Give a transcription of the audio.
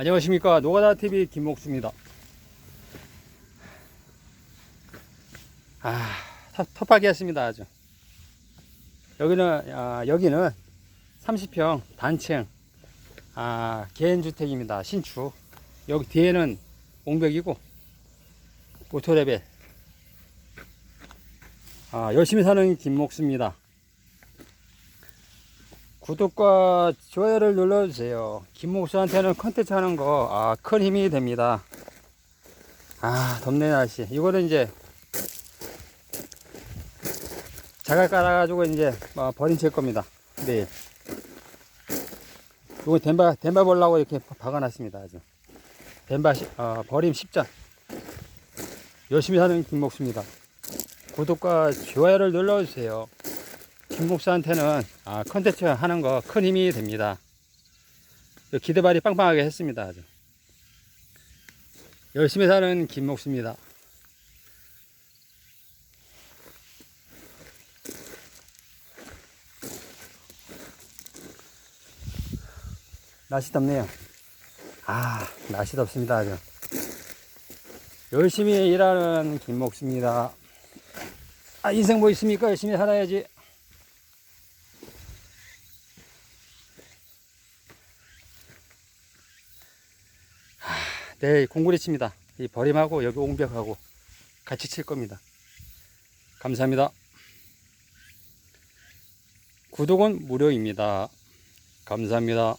안녕하십니까. 노가다TV 김목수입니다. 아 텃- 텃밭이 했습니다 아주. 여기는 아, 여기는 30평 단층 아, 개인주택입니다. 신축. 여기 뒤에는 옹벽이고 오토레벨. 아, 열심히 사는 김목수입니다 구독과 좋아요를 눌러주세요. 김목수한테는 컨텐츠 하는 거, 아, 큰 힘이 됩니다. 아, 덥네, 날씨. 이거는 이제, 자갈 깔아가지고 이제, 어, 버린 칠 겁니다. 내일. 이거 덴바, 덴바 보려고 이렇게 박아놨습니다. 아주. 덴바, 시- 어, 버림 10전. 열심히 사는 김목수입니다. 구독과 좋아요를 눌러주세요. 김목수한테는 아, 컨텐츠 하는 거 큰 힘이 됩니다. 기대발이 빵빵하게 했습니다. 아주. 열심히 사는 김목수입니다. 날씨 덥네요. 아, 날씨 덥습니다. 아주. 열심히 일하는 김목수입니다. 아, 인생 뭐 있습니까? 열심히 살아야지. 내일 공구리 칩니다. 이 버림하고 여기 옹벽하고 같이 칠 겁니다. 감사합니다. 구독은 무료입니다. 감사합니다.